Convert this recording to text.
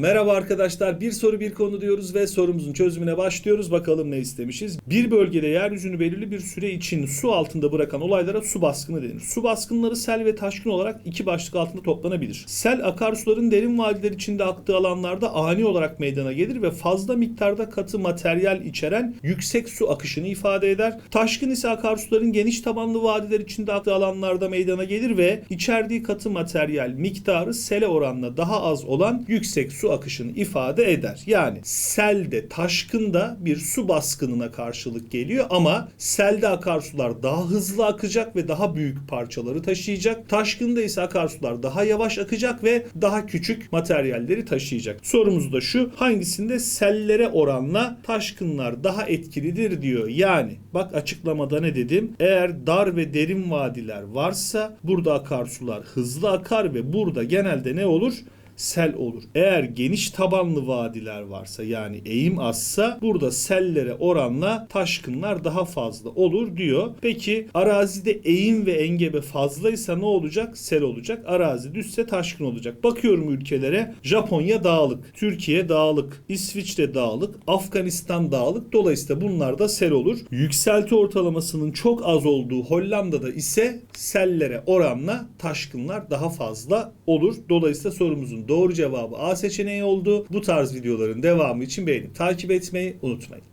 Merhaba arkadaşlar. Bir soru bir konu diyoruz ve sorumuzun çözümüne başlıyoruz. Bakalım ne istemişiz. Bir bölgede yeryüzünü belirli bir süre için su altında bırakan olaylara su baskını denir. Su baskınları sel ve taşkın olarak iki başlık altında toplanabilir. Sel akarsuların derin vadiler içinde aktığı alanlarda ani olarak meydana gelir ve fazla miktarda katı materyal içeren yüksek su akışını ifade eder. Taşkın ise akarsuların geniş tabanlı vadiler içinde aktığı alanlarda meydana gelir ve içerdiği katı materyal miktarı sele oranla daha az olan yüksek su akışını ifade eder. Yani selde, taşkında bir su baskınına karşılık geliyor ama selde akarsular daha hızlı akacak ve daha büyük parçaları taşıyacak. Taşkında ise akarsular daha yavaş akacak ve daha küçük materyalleri taşıyacak. Sorumuz da şu hangisinde sellere oranla taşkınlar daha etkilidir diyor. Yani bak açıklamada ne dedim? Eğer dar ve derin vadiler varsa burada akarsular hızlı akar ve burada genelde ne olur? Sel olur. Eğer geniş tabanlı vadiler varsa yani eğim azsa burada sellere oranla taşkınlar daha fazla olur diyor. Peki arazide eğim ve engebe fazlaysa ne olacak? Sel olacak. Arazi düzse taşkın olacak. Bakıyorum ülkelere Japonya dağlık, Türkiye dağlık, İsviçre dağlık, Afganistan dağlık. Dolayısıyla bunlarda sel olur. Yükselti ortalamasının çok az olduğu Hollanda'da ise sellere oranla taşkınlar daha fazla olur. Dolayısıyla sorumuzun doğru cevabı A seçeneği oldu. Bu tarz videoların devamı için beğenip takip etmeyi unutmayın.